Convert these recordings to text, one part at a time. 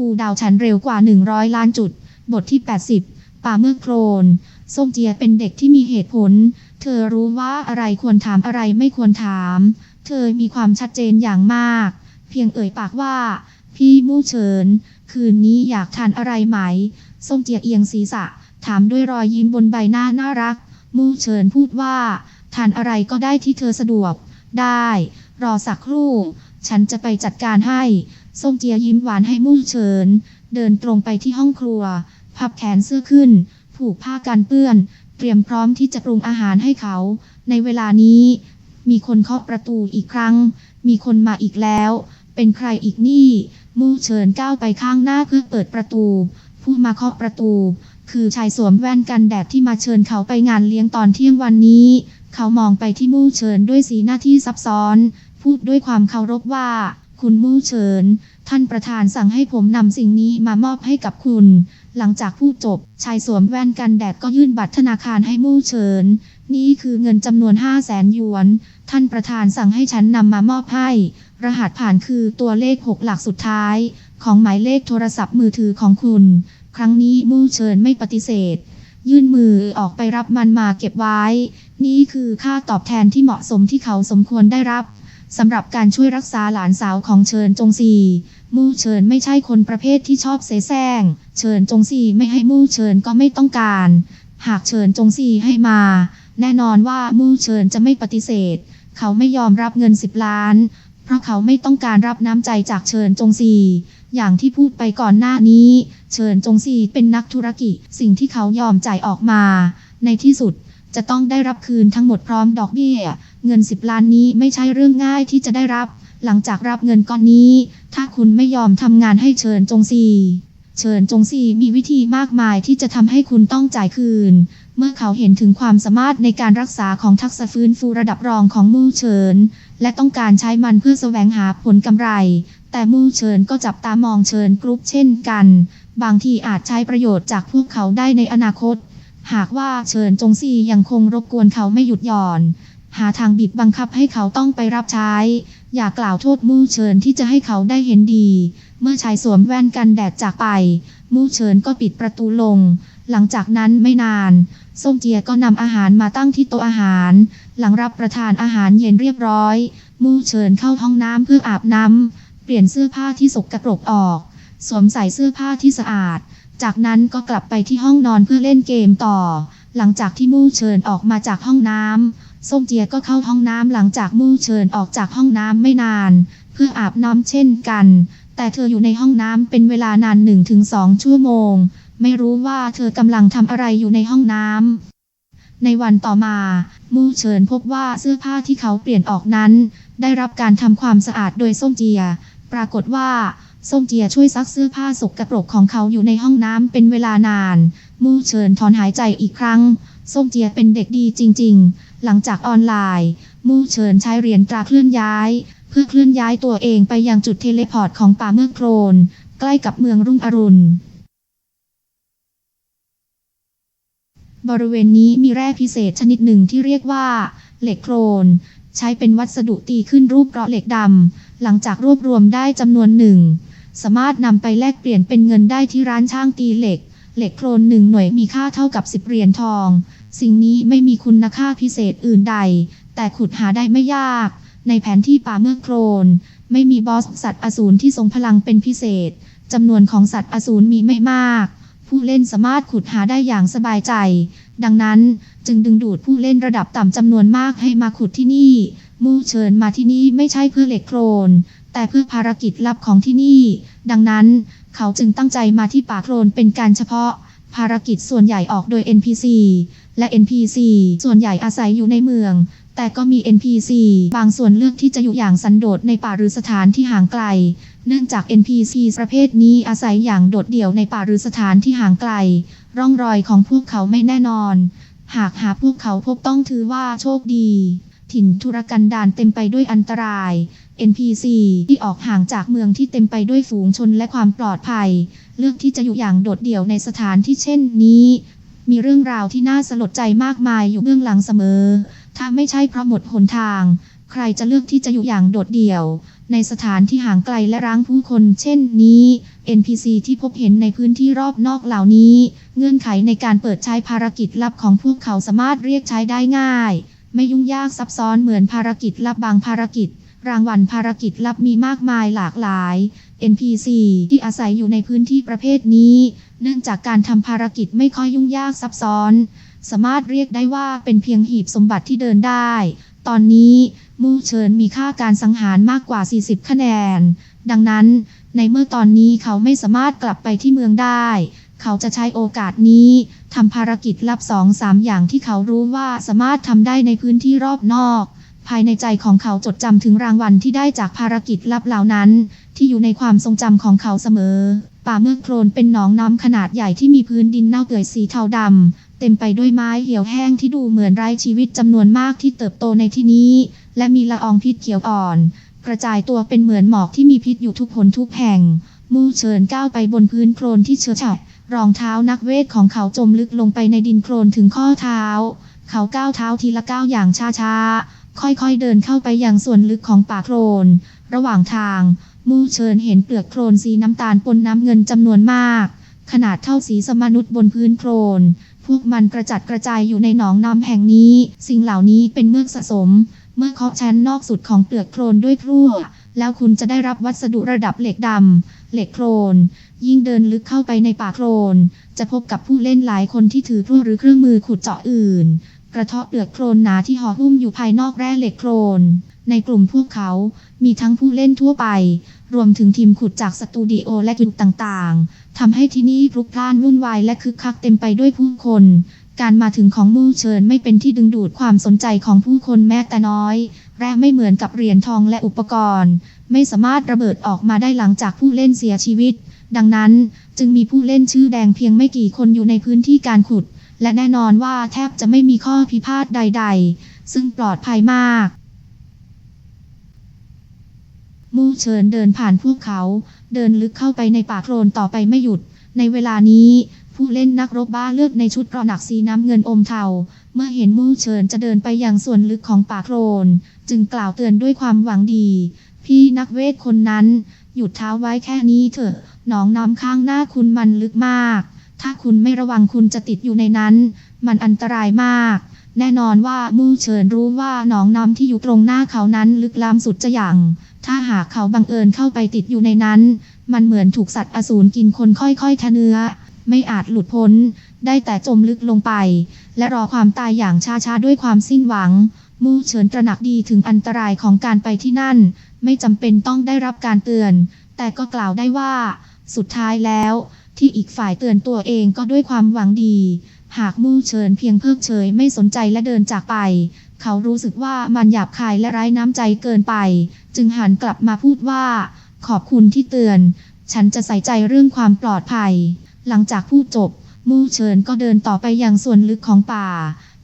คูดาวฉันเร็วกว่า 100 ล้านจุด บทที่ 80 ป่าเมื่อโครนส้มเจียเป็นเด็กที่มีเหตุผล เธอรู้ว่าอะไรควรถามอะไรไม่ควรถาม เธอมีความชัดเจนอย่างมาก เพียงเอ่ยปากว่า พี่มู่เฉิน คืนนี้อยากทานอะไรไหม ส้มเจียเอียงศีรษะ ถามด้วยรอยยิ้มบนใบหน้าน่ารัก มู่เฉินพูดว่า ทานอะไรก็ได้ที่เธอสะดวก ได้ รอสักครู่ ฉันจะไปจัดการให้ ส้มเจียยิ้มหวานให้มู่เฉิน เดินตรงไปที่ห้องครัว พับแขนเสื้อขึ้น ผูกผ้ากันเปื้อน เตรียมพร้อมที่จะปรุงอาหารให้เขา ในเวลานี้ มีคนเคาะประตูอีกครั้ง มีคนมาอีกแล้ว เป็นใครอีกนี่ มู่เฉินก้าวไปข้างหน้าเพื่อเปิดประตู ผู้มาเคาะประตู คือชายสวมแว่นกันแดดที่มาเชิญเขาไปงานเลี้ยงตอนเที่ยงวันนี้ เขามองไปที่มู่เฉินด้วยสีหน้าที่ซับซ้อน พูดด้วยความเคารพว่า คุณมู่เฉิน ท่านประธานสั่งให้ผมนำสิ่งนี้มามอบให้กับคุณ หลังจากพูดจบ ชายสวมแว่นกันแดดก็ยื่นบัตรธนาคารให้มู่เฉิน นี่คือเงินจำนวน5 0 0แสนหยวน ท่านประธานสั่งให้ฉันนำมามอบให้ รหัสผ่านคือตัวเลข6หลักสุดท้าย ของหมายเลขโทรศัพท์มือถือของคุณ ครั้งนี้มู่เฉินไม่ปฏิเสธ ยื่นมือออกไปรับมันมาเก็บไว้ นี่คือค่าตอบแทนที่เหมาะสมที่เขาสมควรได้รับ สำหรับการช่วยรักษาหลานสาวของเชิญจงซีมู่เฉินไม่ใช่คนประเภทที่ชอบเสแสร้งเชิญจงซีไม่ให้มู่เฉินก็ไม่ต้องการ หากเชิญจงซีให้มา แน่นอนว่ามู่เฉินจะไม่ปฏิเสธ เขาไม่ยอมรับเงิน10ล้าน เพราะเขาไม่ต้องการรับน้ำใจจากเชิญจงซีอย่างที่พูดไปก่อนหน้านี้ เชิญจงซีเป็นนักธุรกิจ สิ่งที่เขายอมจ่ายออกมา ในที่สุดจะต้องได้รับคืนทั้งหมดพร้อมดอกเบี้ย เงิน 10 ล้านนี้ไม่ใช่เรื่องง่ายที่จะได้รับ หลังจากรับเงินก้อนนี้ ถ้าคุณไม่ยอมทำงานให้เชิญจงซีเชิญจงซีมีวิธีมากมายที่จะทำให้คุณต้องจ่ายคืน เมื่อเขาเห็นถึงความสามารถในการรักษาของทักษะฟื้นฟูระดับรองของมู่เฉิน และต้องการใช้มันเพื่อแสวงหาผลกำไร แต่มู่เฉินก็จับตามองเชิญกรุ๊ปเช่นกัน บางทีอาจใช้ประโยชน์จากพวกเขาได้ในอนาคต หากว่าเชิญจงซียังคงรบกวนเขาไม่หยุดหย่อน หาทางบีบบังคับให้เขาต้องไปรับใช้ อย่ากล่าวโทษมู่เฉินที่จะให้เขาได้เห็นดี เมื่อชายสวมแว่นกันแดดจากไป มู่เฉินก็ปิดประตูลง หลังจากนั้นไม่นานส้มเจียก็นำอาหารมาตั้งที่โต๊ะอาหาร หลังรับประทานอาหารเย็นเรียบร้อย มู่เฉินเข้าห้องน้ำเพื่ออาบน้ำเปลี่ยนเสื้อผ้าที่สกปรกออก สวมใส่เสื้อผ้าที่สะอาด จากนั้นก็กลับไปที่ห้องนอนเพื่อเล่นเกมต่อ หลังจากที่มู่เฉินออกมาจากห้องน้ำ ส้มเจียก็เข้าห้องน้ำหลังจากมู่เฉินออกจากห้องน้ำไม่นาน เพื่ออาบน้ำเช่นกัน แต่เธออยู่ในห้องน้ำเป็นเวลานาน1-2ชั่วโมง ไม่รู้ว่าเธอกำลังทำอะไรอยู่ในห้องน้ำในวันต่อมา มู่เฉินพบว่าเสื้อผ้าที่เขาเปลี่ยนออกนั้น ได้รับการทำความสะอาดโดยส้มเจีย ปรากฏว่าส้มเจียช่วยซักเสื้อผ้าสกปรกของเขาอยู่ในห้องน้ำเป็นเวลานาน มู่เฉินถอนหายใจอีกครั้ง ส้มเจียเป็นเด็กดีจริง ๆ หลังจากออนไลน์ มู่เฉินใช้เหรียญตราเคลื่อนย้าย เพื่อเคลื่อนย้ายตัวเองไปยังจุดเทเลพอร์ตของป่าเมืองโครน ใกล้กับเมืองรุ่งอรุณ บริเวณนี้มีแร่พิเศษชนิดหนึ่งที่เรียกว่า เหล็กโครน ใช้เป็นวัสดุตีขึ้นรูปเกราะเหล็กดำหลังจากรวบรวมได้จำนวนหนึ่ง สามารถนำไปแลกเปลี่ยนเป็นเงินได้ที่ร้านช่างตีเหล็ก เหล็กโครนหนึ่งหน่วยมีค่าเท่ากับ 10 เหรียญทอง สิ่งนี้ไม่มีคุณค่าพิเศษอื่นใด แต่ขุดหาได้ไม่ยาก ในแผนที่ป่าเมือโครน ไม่มีบอสสัตว์อสูรที่ทรงพลังเป็นพิเศษจำนวนของสัตว์อสูรมีไม่มาก ผู้เล่นสามารถขุดหาได้อย่างสบายใจ ดังนั้นจึงดึงดูดผู้เล่นระดับต่ำจำนวนมากให้มาขุดที่นี่ มู่เชิญมาที่นี่ไม่ใช่เพื่อเหล็กโครน แต่เพื่อภารกิจลับของที่นี่ ดังนั้น เขาจึงตั้งใจมาที่ป่าโครนเป็นการเฉพาะ ภารกิจส่วนใหญ่ออกโดย NPC และ NPC ส่วนใหญ่อาศัยอยู่ในเมือง แต่ก็มี NPC บางส่วนเลือกที่จะอยู่อย่างสันโดษในป่าหรือสถานที่ห่างไกล เนื่องจาก NPC ประเภทนี้อาศัยอย่างโดดเดี่ยวในป่าหรือสถานที่ห่างไกล ร่องรอยของพวกเขาไม่แน่นอน หากหาพวกเขาพบต้องถือว่าโชคดี ถิ่นทุรกันดารเต็มไปด้วยอันตราย NPC ที่ออกห่างจากเมืองที่เต็มไปด้วยฝูงชนและความปลอดภัย เลือกที่จะอยู่อย่างโดดเดี่ยวในสถานที่เช่นนี้ มีเรื่องราวที่น่าสลดใจมากมายอยู่เบื้องหลังเสมอ ถ้าไม่ใช่เพราะหมดหนทาง ใครจะเลือกที่จะอยู่อย่างโดดเดี่ยว ในสถานที่ห่างไกลและร้างผู้คนเช่นนี้ NPC ที่พบเห็นในพื้นที่รอบนอกเหล่านี้ เงื่อนไขในการเปิดใช้ภารกิจลับของพวกเขาสามารถเรียกใช้ได้ง่าย ไม่ยุ่งยากซับซ้อนเหมือนภารกิจลับบางภารกิจ รางวัลภารกิจลับมีมากมายหลากหลาย NPC ที่อาศัยอยู่ในพื้นที่ประเภทนี้ เนื่องจากการทำภารกิจไม่ค่อยยุ่งยากซับซ้อน สามารถเรียกได้ว่าเป็นเพียงหีบสมบัติที่เดินได้ ตอนนี้มู่เฉินมีค่าการสังหารมากกว่า 40 คะแนน ดังนั้น ในเมื่อตอนนี้เขาไม่สามารถกลับไปที่เมืองได้ เขาจะใช้โอกาสนี้ทำภารกิจลับสองสามอย่างที่เขารู้ว่าสามารถทำได้ในพื้นที่รอบนอก ภายในใจของเขาจดจำถึงรางวัลที่ได้จากภารกิจลับเหล่านั้น ที่อยู่ในความทรงจำของเขาเสมอ ป่าเมือกโคลนเป็นหนองน้ำขนาดใหญ่ที่มีพื้นดินเน่าเปื่อยสีเทาดำเต็มไปด้วยไม้เหี่ยวแห้งที่ดูเหมือนไร้ชีวิตจำนวนมากที่เติบโตในที่นี้ และมีละอองพิษเขียวอ่อน กระจายตัวเป็นเหมือนหมอกที่มีพิษอยู่ทุกหนทุกแห่ง มู่เฉินก้าวไปบนพื้นโคลนที่เชื้อฉะรองเท้านักเวทของเขาจมลึกลงไปในดินโคลนถึงข้อเท้า เขาก้าวเท้าทีละก้าวอย่างช้าๆ ค่อยๆเดินเข้าไปยังส่วนลึกของป่าโคลน ระหว่างทาง มู่เฉินเห็นเปลือกโคลนสีน้ำตาลปนน้ำเงินจำนวนมาก ขนาดเท่าสีสมนุษย์บนพื้นโคลน พวกมันกระจัดกระจายอยู่ในหนองน้ำแห่งนี้ สิ่งเหล่านี้เป็นเมือกสะสม เมื่อเคาะชั้นนอกสุดของเปลือกโคลนด้วยพลั่วแล้วคุณจะได้รับวัสดุระดับเหล็กดำ เหล็กโคลนยิ่งเดินลึกเข้าไปในป่าโคลนจะพบกับผู้เล่นหลายคนที่ถือพลั่วหรือเครื่องมือขุดเจาะอื่น กระเทาะเปลือกโคลนหนาที่ห่อหุ้มอยู่ภายนอกแร่เหล็กโคลนในกลุ่มพวกเขา มีทั้งผู้เล่นทั่วไป รวมถึงทีมขุดจากสตูดิโอและจุดต่างๆ ทำให้ที่นี่พลุกพล่านวุ่นวายและคึกคักเต็มไปด้วยผู้คน การมาถึงของมู่เชิญไม่เป็นที่ดึงดูดความสนใจของผู้คนแม้แต่น้อย แร่ไม่เหมือนกับเหรียญทองและอุปกรณ์ ไม่สามารถระเบิดออกมาได้หลังจากผู้เล่นเสียชีวิต ดังนั้นจึงมีผู้เล่นชื่อแดงเพียงไม่กี่คนอยู่ในพื้นที่การขุด และแน่นอนว่าแทบจะไม่มีข้อพิพาทใด ๆ ซึ่งปลอดภัยมาก มู่เฉินเดินผ่านพวกเขา เดินลึกเข้าไปในป่าโคลนต่อไปไม่หยุด ในเวลานี้ ผู้เล่นนักรบบ้าเลือดในชุดกระหนักสีน้ำเงินอมเทา เมื่อเห็นมู่เฉินจะเดินไปยังส่วนลึกของป่าโคลนจึงกล่าวเตือนด้วยความหวังดี พี่นักเวทคนนั้น หยุดเท้าไว้แค่นี้เถอะ หนองน้ำข้างหน้าคุณมันลึกมาก ถ้าคุณไม่ระวังคุณจะติดอยู่ในนั้น มันอันตรายมาก แน่นอนว่ามู่เฉินรู้ว่าหนองน้ำที่อยู่ตรงหน้าเขานั้นลึกล้ำสุดจะอย่าง ถ้าหากเขาบังเอิญเข้าไปติดอยู่ในนั้น มันเหมือนถูกสัตว์อสูรกินคนค่อยๆทะเนื้อ ไม่อาจหลุดพ้น ได้แต่จมลึกลงไป และรอความตายอย่างช้าๆด้วยความสิ้นหวัง มู่เฉินตระหนักดีถึงอันตรายของการไปที่นั่น ไม่จำเป็นต้องได้รับการเตือน แต่ก็กล่าวได้ว่า สุดท้ายแล้ว ที่อีกฝ่ายเตือนตัวเองก็ด้วยความหวังดี หากมู่เฉินเพียงเพิกเฉยไม่สนใจและเดินจากไป เขารู้สึกว่ามันหยาบคายและไร้น้ำใจเกินไป จึงหันกลับมาพูดว่า ขอบคุณที่เตือน ฉันจะใส่ใจเรื่องความปลอดภัย หลังจากพูดจบ มู่เฉินก็เดินต่อไปอยังส่วนลึกของป่า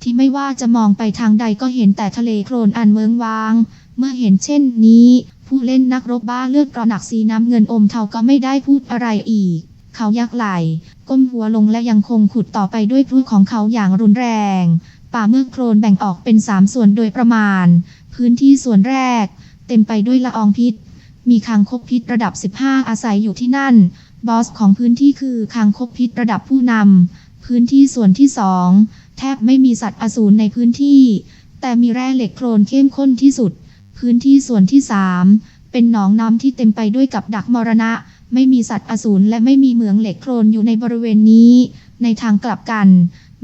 ที่ไม่ว่าจะมองไปทางใดก็เห็นแต่ทะเลโคลนอันเวิงวาง เมื่อเห็นเช่นนี้ผู้เล่นนักรบบ้าเลือดกระหนักสีน้ำเงินอมเทาก็ไม่ได้พูดอะไรอีก เขายักไหล ก้มหัวลงและยังคงขุดต่อไปด้วยพลุของเขาอย่างรุนแรง ป่าเมือกโคลนแบ่งออกเป็นสามส่วนโดยประมาณ พื้นที่ส่วนแรก เต็มไปด้วยละอองพิษ มีคางคกพิษระดับ 15 อาศัยอยู่ที่นั่น บอสของพื้นที่คือคางคกพิษระดับผู้นำพื้นที่ส่วนที่สองแทบไม่มีสัตว์อสูรในพื้นที่ แต่มีแร่เหล็กโคลนเข้มข้นที่สุด พื้นที่ส่วนที่สามเป็นหนองน้ำที่เต็มไปด้วยกับดักมรณะ ไม่มีสัตว์อสูรและไม่มีเหมืองเหล็กโคลนอยู่ในบริเวณนี้ ในทางกลับกัน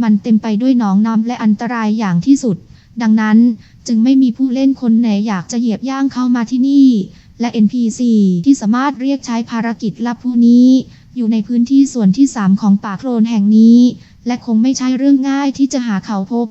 มันเต็มไปด้วยหนองน้ำและอันตรายอย่างที่สุด ดังนั้นจึงไม่มีผู้เล่นคนไหนอยากจะเหยียบย่างเข้ามาที่นี่ และ NPC ที่สามารถเรียกใช้ภารกิจลับผู้นี้ อยู่ในพื้นที่ส่วนที่ 3 ของป่าโคลนแห่งนี้ และคงไม่ใช่เรื่องง่ายที่จะหาเขาพบ